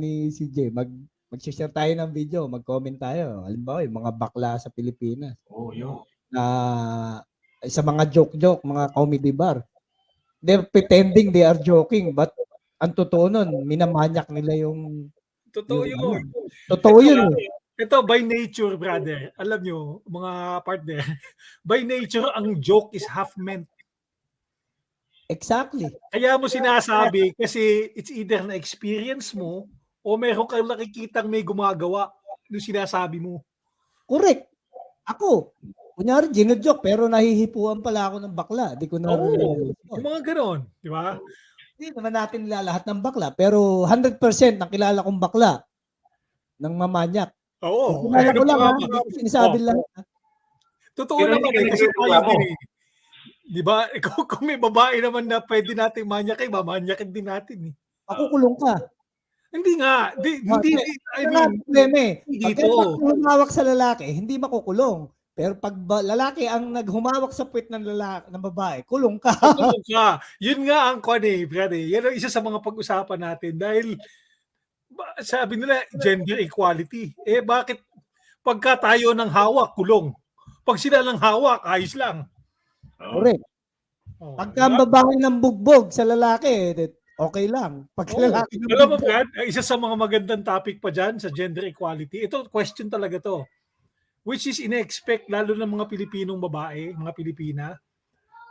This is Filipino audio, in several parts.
ni CJ, mag mag-share tayo ng video, mag-comment tayo. Halimbawa, yung mga bakla sa Pilipinas Oo, yun. na sa mga joke-joke, mga comedy bar. They're pretending they are joking, but ang totoo nun, minamanyak nila yung Totoo Yung yun. totoo yun. eh. Ito, by nature, brother, alam nyo, mga partner, by nature, ang joke is half meant. Exactly. Kaya mo sinasabi kasi it's either na experience mo o meron kang nakikitang may gumagawa yung sinasabi mo. Correct. Ako, kunyari, ginojoke, pero nahihipuan pala ako ng bakla. Di ko na Oo. Yung mga ganon, di ba? Hindi naman natin nilalahat ng bakla, pero 100% ng kilala kong bakla ng mamanyak. Oo. Kilala ko lang, ha? ba? Hindi ko sinasabi Oo. lang. Totoo Pero naman eh, ka kasi tayo din eh. Di ba? Kung, kung may babae naman na pwede nating manyakin, mamanyakin din natin eh. Makukulong ka. Hindi nga. Di, hindi, Bakit? I mean, problema eh. Pag humawak sa lalaki, hindi makukulong. Pero pag ba, lalaki ang naghumawak sa puwet ng lalaki ng babae, kulong ka. Tulog ka. Yun nga ang kwan eh, brother. Yan ang isa sa mga pag-usapan natin dahil sabi nila gender equality. Eh bakit pagka tayo ng hawak, kulong? Pag sila ng hawak, ayos lang. Oo. Correct. Oh, Pagka ang babae ng bugbog sa lalaki, eh, okay lang. Pag Oo. lalaki ng Alam mo, Brad, isa sa mga magandang topic pa dyan sa gender equality, ito, question talaga to. Which is ine-expect lalo ng mga Pilipinong babae, mga Pilipina,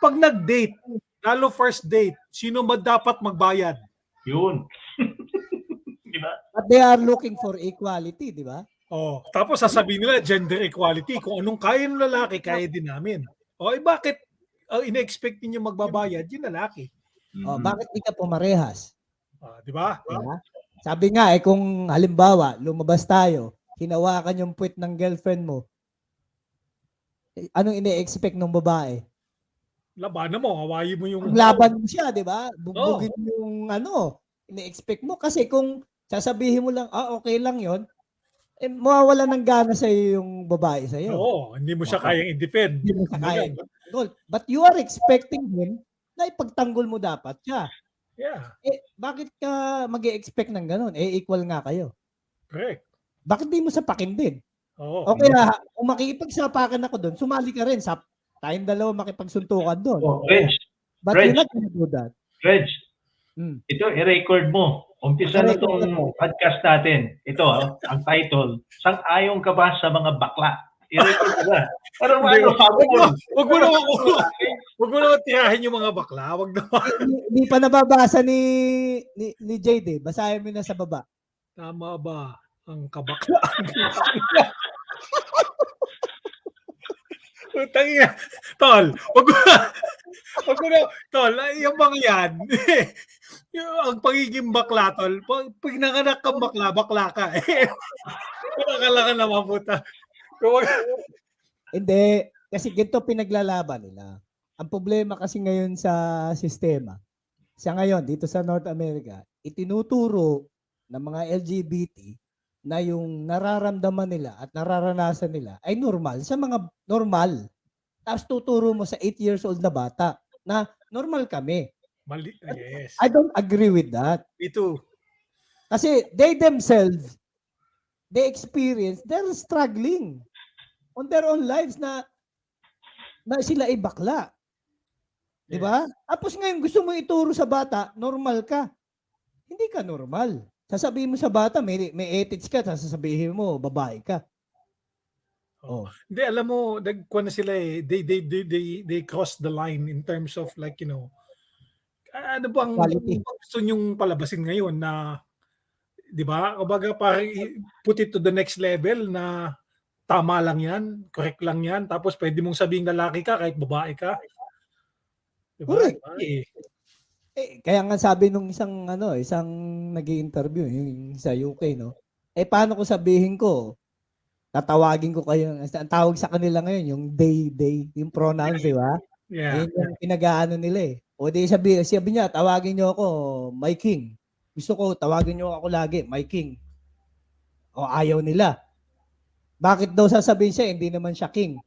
pag nag-date, lalo first date, sino ba dapat magbayad? Yun. Di ba? but they are looking for equality, di ba? Oh, tapos sasabihin nila gender equality. Kung anong kaya ng lalaki, kaya din namin. O eh bakit ang ine-expect ninyo magbabayad yung lalaki? Oh, Mhm. bakit di ka pumarehas? Ah, di ba? Di ba? Sabi nga, eh, kung halimbawa, lumabas tayo, hinawakan yung puwet ng girlfriend mo, eh, anong ine-expect ng babae? Labanan mo, hawayin mo yung... Ang laban mo siya, di ba? Bugbugin mo yung ano, ine-expect mo. Kasi kung sasabihin mo lang, ah, okay lang yon eh, mawawala ng gana sa yung babae sa iyo. Oo, hindi mo siya Oo. kayang i-defend. Hindi mo siya Ano kaya. yan? Goal. But you are expecting him na ipagtanggol mo dapat siya. Yeah, Eh, bakit ka mag expect ng ganun? Eh, equal nga kayo. correct. Bakit di mo sapakin din? Oo. O kaya, kung makikipagsapakan ako doon, sumali ka rin. Sa, tayong dalawa makipagsuntukan doon. Oh, Reg, But French. you're not gonna do that. Reg, Hmm. ito, i-record mo. Umpisa na itong mo. podcast natin. Ito, ang title, Sang-ayong ka ba sa mga bakla? I-record mo na. Para Hindi. ano, Wag mo, habol. wag mo naman, wag mo naman tirahin yung mga bakla. Wag naman. Hindi pa nababasa ni ni, ni Jade eh. Basahin mo na sa baba. Tama ba ang kabaklaan? Tangina. Tol, wag mo na. Wag mo na. Tol, yung mga yan. yung, ang pagiging bakla, tol. Pag pinanganak kang bakla, bakla ka. Eh, Bakla ka naman, puta. Hindi. Kasi ganito pinaglalaban nila. Ang problema kasi ngayon sa sistema, sa ngayon dito sa North America, itinuturo ng mga LGBT na yung nararamdaman nila at nararanasan nila ay normal sa mga normal. Tapos tuturo mo sa 8 years old na bata na normal kami. mali. Yes. I don't agree with that. Me too. Kasi they themselves, they experience, they're struggling on their own lives na na sila ay bakla. Di ba? Tapos ngayon gusto mo ituro sa bata, normal ka. Hindi ka normal. Sasabihin mo sa bata, may, may ethics ka, sasabihin mo, babae ka. Oh. Hindi, alam mo, nagkuha na sila eh. They, they, they, they, they cross the line in terms of like, you know, ano bang Quality. ano gusto nyong palabasin ngayon na, di ba? Kumbaga parang put it to the next level na tama lang yan, correct lang yan, tapos pwede mong sabing lalaki ka kahit babae ka. Di ba? Correct. Eh, Eh, kaya nga sabi nung isang ano, isang nag-interview yung sa UK, no. Eh paano ko sabihin ko? Tatawagin ko kayo. Ang tawag sa kanila ngayon yung they they, yung pronouns, di ba? yeah. Yun yung pinag-aano nila eh. O di sabi, sabi niya, tawagin niyo ako my king. Gusto ko tawagin niyo ako lagi my king. O ayaw nila. Bakit daw sasabihin siya hindi naman siya king?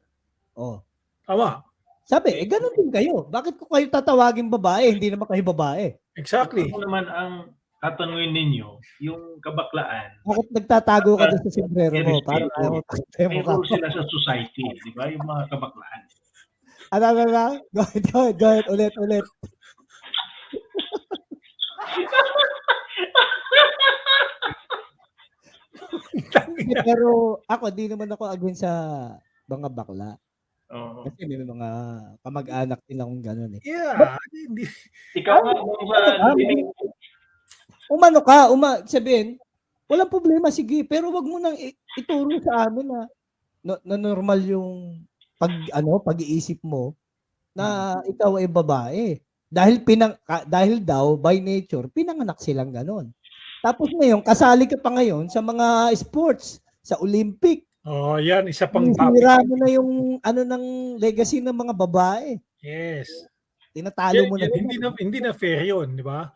O. Tama. Sabi, eh ganun din kayo. Bakit ko kayo tatawagin babae, hindi naman kayo babae? Exactly. Ano naman ang tatanungin ninyo, yung kabaklaan, Bakit nagtatago ka doon sa sombrero mo? Yes, Para yes. ayaw mo ka. sila sa society, di ba? Yung mga kabaklaan. Ano, ano, ano? Go ahead, go ahead, go ahead. Ulit, ulit. Pero ako, di naman ako agwin sa mga bakla. Oo. Kasi may mga kamag-anak din akong gano'n eh. Yeah, hindi. Ikaw nga, sa dinig, Umano ka, uma, sabihin, walang problema, sige. Pero wag mo nang ituro sa amin na, na, na normal yung pag, ano, pag-iisip mo na ikaw ay babae. Dahil pinang dahil daw by nature pinanganak silang ganon. Tapos ngayon kasali ka pa ngayon sa mga sports, sa Olympic. Oh, yan isa pang topic. Mo na yung ano ng legacy ng mga babae. Yes. Tinatalo Yan- mo na. yan, hindi na hindi na fair 'yon, di ba?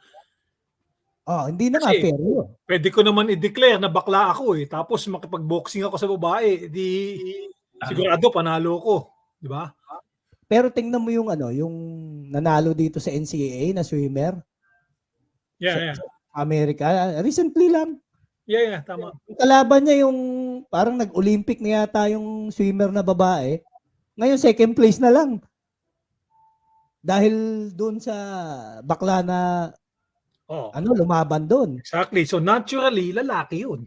Oh, hindi na nga Kasi- fair yun. Pwede ko naman i-declare na bakla ako eh. Tapos makipag-boxing ako sa babae, di sigurado panalo ko, di ba? Pero tingnan mo yung ano, yung nanalo dito sa NCAA na swimmer, Yeah, yeah. America, recently lang. Yeah, yeah, tama. Yung kalaban niya yung parang nag-Olympic na yata yung swimmer na babae. Ngayon second place na lang. Dahil doon sa bakla na Oh. ano lumaban doon. Exactly. So naturally, lalaki 'yun.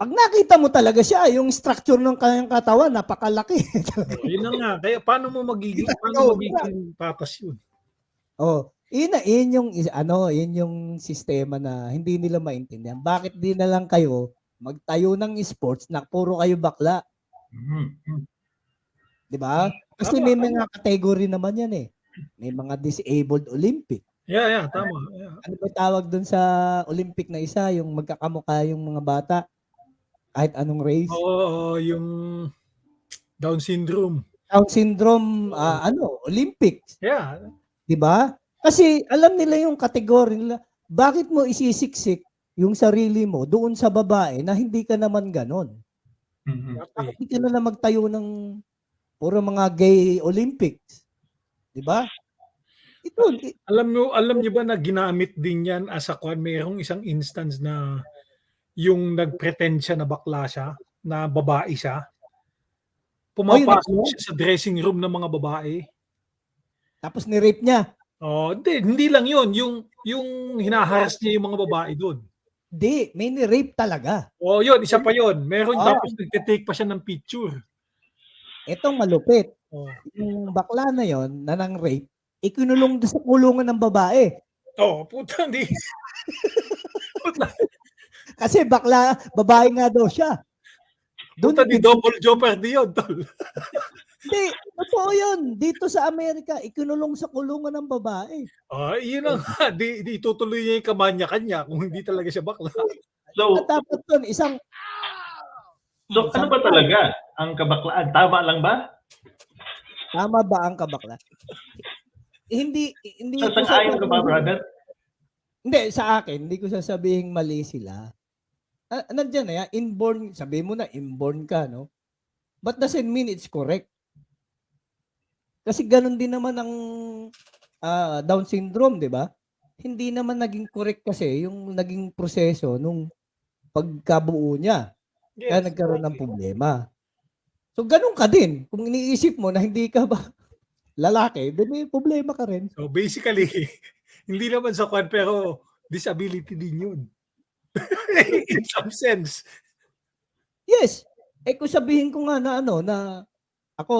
Pag nakita mo talaga siya, yung structure ng kanyang katawan napakalaki. Oh, yun na nga. Kaya paano mo magiging paano magiging patas 'yun? oh, yun na, yun yung ano, yun yung sistema na hindi nila maintindihan. Bakit di na lang kayo magtayo ng sports na puro kayo bakla, Mhm. 'di ba? Kasi may mga category naman yan eh. May mga disabled Olympic. Yeah, yeah, tama. Yeah. Ano ba tawag doon sa Olympic na isa, yung magkakamukha yung mga bata kahit anong race? Oo, yung Down syndrome. Down syndrome, ah, ano, Olympics, Yeah. 'di ba? Kasi alam nila yung category nila. Bakit mo isisiksik yung sarili mo doon sa babae na hindi ka naman ganon? Mhm. Exactly. Bakit hindi ka na lang magtayo ng puro mga gay Olympics? 'Di ba? Ito, i- Alam mo, alam niyo ba na ginamit din 'yan as a kwan, mayroong isang instance na yung nagpretend siya na bakla siya, na babae siya. Pumapasok Oh, yun, siya sa dressing room ng mga babae. tapos ni-rape niya. Oh, hindi, hindi lang 'yun, yung yung hinaharas niya yung mga babae doon. Di, may ni-rape talaga. Oh, 'yun, isa pa 'yun. Meron Ah. tapos nagte-take pa siya ng picture. Etong malupit. Oh. Yung bakla na yon na nang rape, ikinulong doon sa kulungan ng babae. Oh, puta hindi. puta, Kasi bakla, babae nga daw siya. puta Doon, di double jeopardy 'yun, tol. hindi, totoo yun. Dito sa Amerika, ikinulong sa kulungan ng babae. Oh, 'yun na nga, di, di itutuloy niya yung kamanya-kanya kung hindi talaga siya bakla. So, At dapat yun, isang, so ano ba talaga ang kabaklaan? Tama lang ba? tama ba ang kabakla? hindi, hindi ko Sasang-ayon ka ba, brother? Hindi, sa akin, hindi ko sasabihin mali sila. Ah, nandiyan na yan, inborn, sabihin mo na, inborn ka, no? But doesn't mean it's correct. Kasi ganun din naman ang ah, Down syndrome, di ba? Hindi naman naging correct kasi yung naging proseso nung pagkabuo niya. Kaya nagkaroon ng problema. So, ganun ka din. Kung iniisip mo na hindi ka ba lalaki, then may problema ka rin. So basically, hindi naman sa kwan pero disability din 'yun. In some sense. Yes. Eh kung sabihin ko nga na ano na ako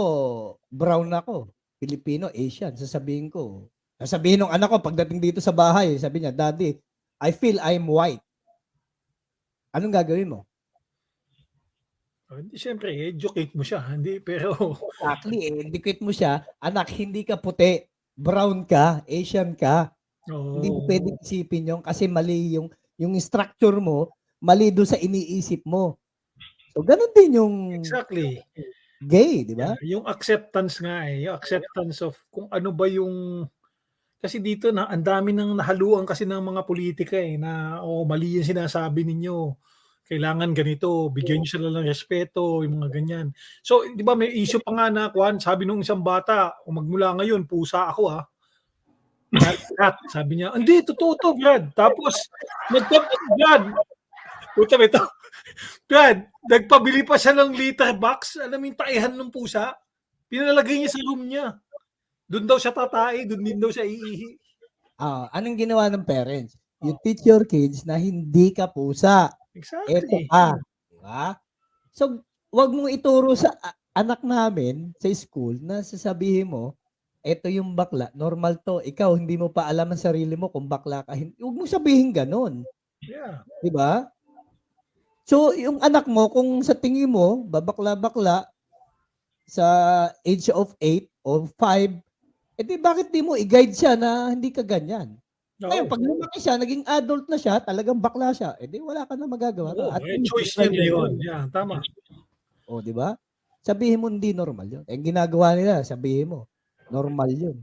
brown ako, Filipino, Asian, sasabihin ko. Sasabihin ng anak ko pagdating dito sa bahay, sabi niya, "Daddy, I feel I'm white." Anong gagawin mo? Oh, Hindi syempre educate mo siya, hindi pero Exactly, indicate mo siya, anak, hindi ka puti, brown ka, Asian ka. oh, Hindi mo pwedeng isipin yun kasi mali yung yung structure mo, mali doon sa iniisip mo. So, ganun din yung exactly. Gay, di ba? Yung acceptance nga eh, yung acceptance of kung ano ba yung kasi dito na ang dami nang nahaluan kasi ng mga politika eh na oh mali yung sinasabi ninyo. Kailangan ganito, bigyan niyo sila ng respeto, yung mga ganyan. So, di ba may issue pa nga na, Kwan, sabi nung isang bata, o magmula ngayon, pusa ako ah. Brad, sabi niya, hindi, totoo to, Brad. Tapos, nagtap, Brad, puta ito? Brad, nagpabili pa siya ng litter box, alam mo yung taihan ng pusa, pinalagay niya sa room niya. Doon daw siya tatay, doon din daw siya iihi. Ah, anong ginawa ng parents? You teach your kids na hindi ka pusa. Eto Exactly. ka. Di ba? So, wag mong ituro sa anak namin sa school na sasabihin mo, eto yung bakla, normal to. Ikaw, hindi mo pa alam ang sarili mo kung bakla ka. Huwag mo sabihin ganun. Yeah. Di ba? So, yung anak mo, kung sa tingin mo, babakla-bakla sa age of 8 or 5, edi bakit di mo i-guide siya na hindi ka ganyan? Ngayon, Oo. pag lumaki siya, naging adult na siya, talagang bakla siya, edi wala ka na magagawa. Oo, At eh, least, choice try niya mo. yun. Yeah, tama. O, di ba? Sabihin mo hindi normal yun. Eh, ginagawa nila, sabihin mo, normal yun.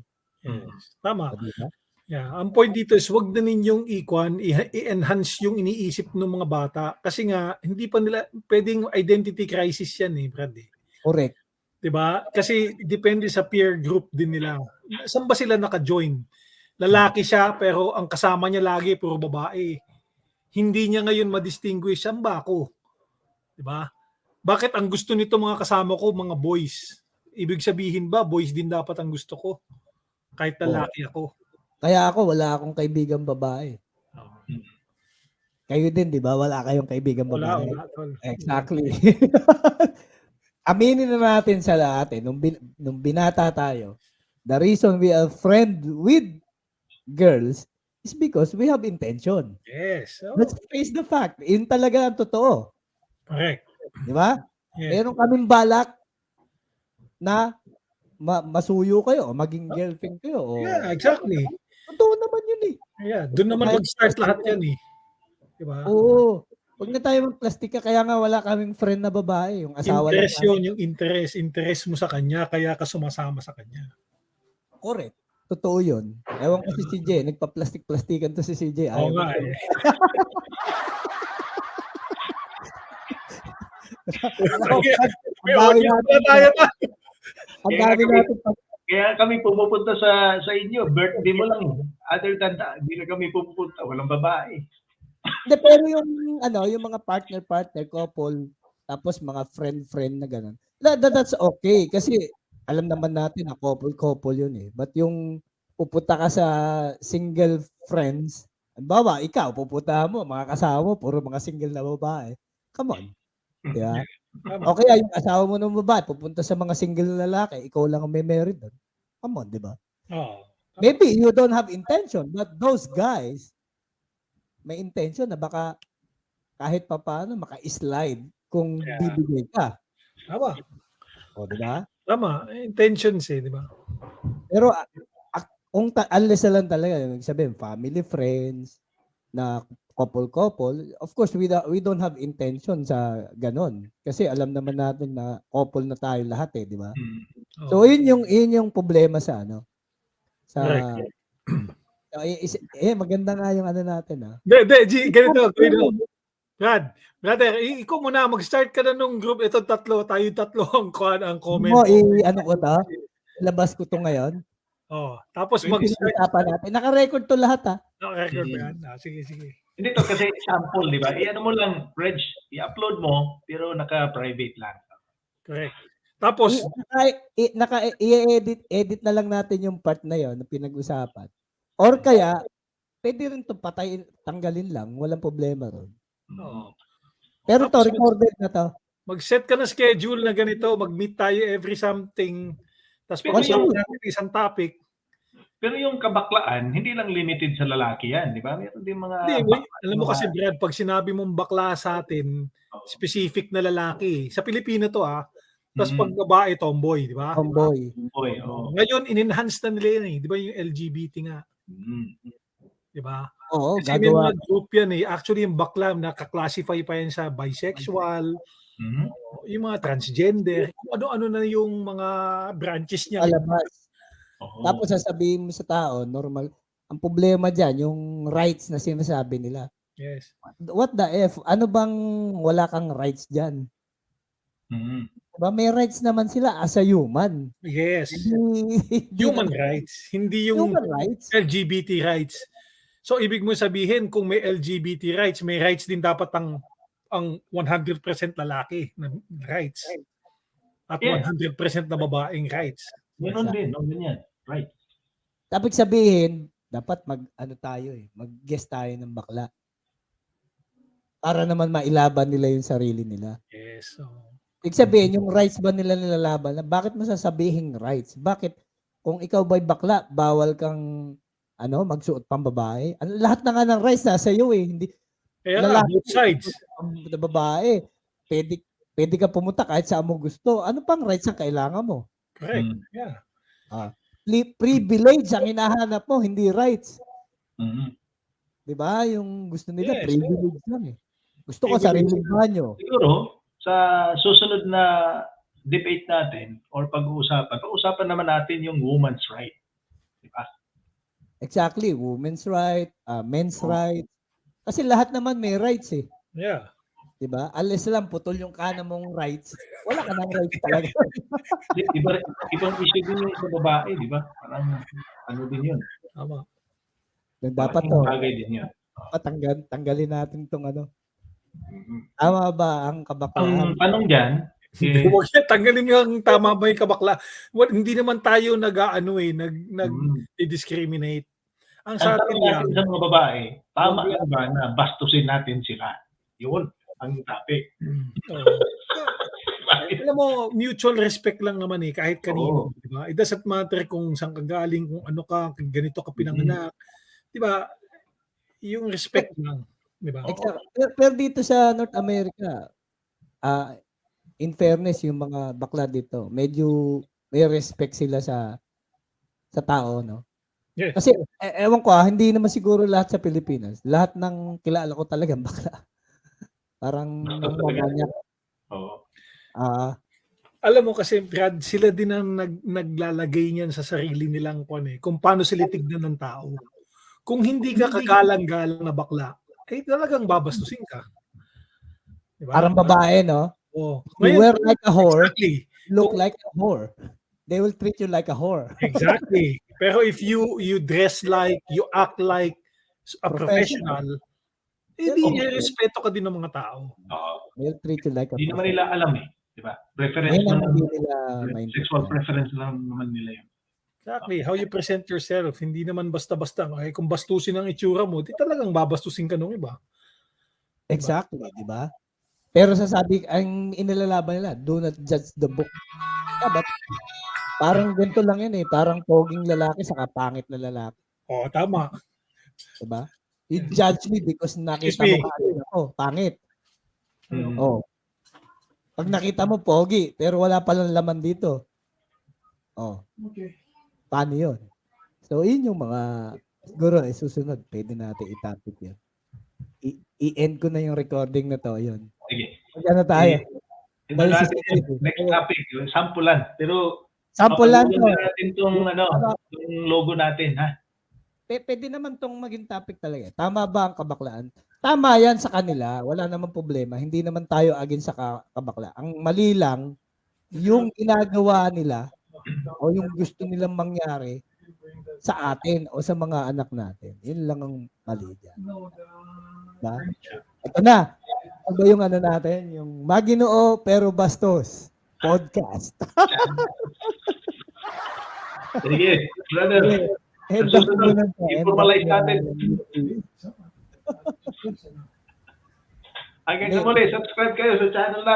Yes. Tama. O, di ba? Yeah, ang point dito is wag na ninyong ikwan, i-enhance yung iniisip ng mga bata kasi nga hindi pa nila pwedeng identity crisis yan eh, Brad. Eh. Correct. 'Di ba? Kasi depende sa peer group din nila. Saan ba sila naka-join? Lalaki siya pero ang kasama niya lagi puro babae. Hindi niya ngayon ma-distinguish saan ba ako? 'Di ba? Bakit ang gusto nito mga kasama ko mga boys? Ibig sabihin ba boys din dapat ang gusto ko? Kahit lalaki ako. Kaya ako, wala akong kaibigang babae. Kayo din, di ba? Wala kayong kaibigang Wala, babae. wala. Exactly. Aminin na natin sa lahat eh, nung, bin, nung binata tayo, the reason we are friend with girls is because we have intention. Yes. Oh, Let's face the fact. Yun talaga ang totoo. correct. Di ba? Yes. Meron kaming balak na ma- masuyo kayo maging girlfriend kayo. O, Yeah, exactly. Totoo naman yun eh. Yeah, doon naman mag-start lahat yan eh. Di ba? Oo. Huwag na tayo magplastika. Kaya nga wala kaming friend na babae. Yung asawa lang Interest yun, yung interest. Interest mo sa kanya, kaya ka sumasama sa kanya. Correct. Totoo yun. Ewan ko si CJ, nagpa-plastic-plastikan to si CJ. Oo Ayaw nga ko. eh. Ang May dami audience natin. na tayo na. Ang dami natin. Kaya kami pumupunta sa sa inyo, birthday mo lang. Other than that, hindi na kami pupunta. Walang babae. Hindi, pero yung, ano, yung mga partner-partner, couple, tapos mga friend-friend na gano'n. That, that- that's okay. Kasi alam naman natin na couple-couple yun eh. But yung pupunta ka sa single friends, bawa, ikaw, pupunta mo, mga kasama mo, puro mga single na babae. Come on. Ba? Tama. O kaya yung asawa mo ng babae, pupunta sa mga single na lalaki, ikaw lang ang may married doon. Come on, di ba? Oo. Maybe you don't have intention, but those guys may intention na baka kahit pa paano maka-slide kung Yeah. bibigay ka. Tama. O, di ba? Tama. Intentions eh, di ba? Pero kung ta- unless na lang talaga, yung sabihin, family, friends, na couple-couple, of course, we, we don't have intention sa ganon. Kasi alam naman natin na couple na tayo lahat eh, di ba? Hmm. Oo. So, yun yung, yun yung problema sa ano. Sa, eh, is- eh, maganda nga yung ano natin ah. Hindi, hindi, G, ganito, ganito. Brad, brother, ikaw muna, mag-start ka na nung group. Ito tatlo, tayo tatlo ang, kuhan- ang comment. Mo, i- ano ko to? Labas ko to ngayon. Oh, tapos mag-start. Natin. Naka-record to lahat ah. record ba yan? Ah, sige, sige. Hindi to kasi sample, di ba? I-ano mo lang, Reg, i-upload mo, pero naka-private lang. Correct. Tapos, I- naka, i-edit edit na lang natin yung part na yon na pinag-usapan. Or kaya, pwede rin to patay, tanggalin lang. Walang problema ron. Oo. Pero to, Tapos- recorded na to. mag-set ka ng schedule na ganito, mag-meet tayo every something. Tapos Pero pag-usapan yung- natin isang topic. Pero yung kabaklaan, hindi lang limited sa lalaki yan, di ba? Meron din mga... Hindi, may, alam mo mga- kasi Brad, pag sinabi mong bakla sa atin, specific na lalaki. Sa Pilipino to ah. Tapos Mhm. pag babae, tomboy, di ba? Tomboy. Boy, oh. Ngayon, in-enhance na nila yan eh. Di ba yung LGBT nga? Mm. Di ba? Oo, Kasi may gagawa. mga group yan eh. Actually, yung bakla, nakaklasify pa yan sa bisexual, Mhm. yung mga transgender, kung ano-ano na yung mga branches niya. Alabas. Oo. Tapos sasabihin mo sa tao, normal. Ang problema dyan, yung rights na sinasabi nila. Yes. What the F? Ano bang wala kang rights dyan? Mhm. Diba? May rights naman sila as a human. Yes. Hindi, Human rights. Hindi yung Human rights. LGBT rights. So ibig mo sabihin kung may LGBT rights, may rights din dapat ang ang 100% lalaki na rights. At Yes. 100% na babaeng rights. Meron din, no, ganyan. Right. Dapat sabihin, dapat mag ano tayo eh, mag-guess tayo ng bakla. Para naman mailaban nila yung sarili nila. Yes. So, Ibig sabihin, yung rights ba nila nilalaban? Bakit mo sasabihin rights? Bakit kung ikaw ba'y bakla, bawal kang ano, magsuot pang babae? Ano, lahat na nga ng rights nasa iyo eh. Hindi kaya lalaki both sides. ang babae. Pwede pwede ka pumunta kahit saan mo gusto. Ano pang rights ang kailangan mo? Correct. Mm. Yeah. Li- privilege ang hinahanap mo, hindi rights. Mhm. 'Di ba? Yung gusto nila Yes, privilege lang eh. Gusto ko Privilege. sariling banyo. Siguro, sa susunod na debate natin or pag-uusapan, pag-uusapan naman natin yung woman's right. Di ba? Exactly, women's right, uh, men's Oh. right. Kasi lahat naman may rights eh. Yeah. 'Di ba? Unless lang putol yung kana mong rights, wala ka ng rights talaga. Di- Iba, ibang issue din yung sa babae, di ba? Parang ano din yun. Tama. Then dapat to, bagay din yun. patanggal, tanggalin natin tong ano. Mhm. Tama ba ang kabaklaan? Ang tanong dyan, eh, Huwag yan, tanggalin yung tama ba yung kabakla. Well, hindi naman tayo nag-ano eh, nag, mm, nag-discriminate. Ang ang sa atin lang, sa mga babae, tama ba na bastusin natin sila? Yun, ang topic. Alam mo, mutual respect lang naman eh, kahit kanino. Oo. Di ba? It doesn't matter kung saan ka galing, kung ano ka, kung ganito ka pinanganak. Di ba? Yung respect lang. Di ba? Pero, pero dito sa North America, ah in fairness yung mga bakla dito, medyo may respect sila sa sa tao, no? Yes. Kasi e- ewan ko ah, hindi naman siguro lahat sa Pilipinas. Lahat ng kilala ko talagang bakla. Parang talaga. mamanya. Oo. Ah, Alam mo kasi, Brad, sila din ang nag, naglalagay niyan sa sarili nilang kwan eh, kung paano sila tignan ng tao. Kung hindi ka kagalang-galang na bakla, eh talagang babastusin ka. Di ba? parang babae, no? Oh. You wear like a whore, Exactly. look like a whore. They will treat you like a whore. Exactly. Pero if you you dress like, you act like a professional, hindi Okay. eh, respeto ka din ng mga tao. Oo. They will treat you like a Hindi naman nila alam eh. Di ba? Preference lang. nila Sexual preference lang naman nila yun. Exactly. How you present yourself. Hindi naman basta-basta. Okay, kung bastusin ang itsura mo, di talagang babastusin ka nung iba. Exactly, di ba? Pero sasabi, ang inilalaban nila, do not judge the book. Dapat, parang ganito lang yan eh. Parang poging lalaki sa pangit na lalaki. Oh, tama. Di ba? You judge me because nakita Excuse mo kaagad ako, pangit. Mm. Oh. Pag nakita mo, pogi, pero wala palang laman dito. Oh, Okay. paano yun? So, yun yung mga, siguro, eh, susunod, pwede natin i-topic yun. I- I-end ko na yung recording na to, yun. Sige. Mag ano tayo? Ito natin sa- yun. Next topic, yung sampulan. Pero Sample lang to. papagulan natin tong ano, yung logo natin, ha? P- pwede naman tong maging topic talaga. Tama ba ang kabaklaan? Tama yan sa kanila. Wala namang problema. Hindi naman tayo agin sa ka- kabakla. Ang mali lang, yung ginagawa nila o yung gusto nilang mangyari sa atin o sa mga anak natin. Yun lang ang mali dyan. Diba? Ito na. Ano ba yung ano natin? Yung Maginoo pero Bastos podcast. Sige, brother. Head Sa back susunod, muna to. Head i-formalize back natin. muna. Hanggang sa muli, subscribe kayo sa channel natin.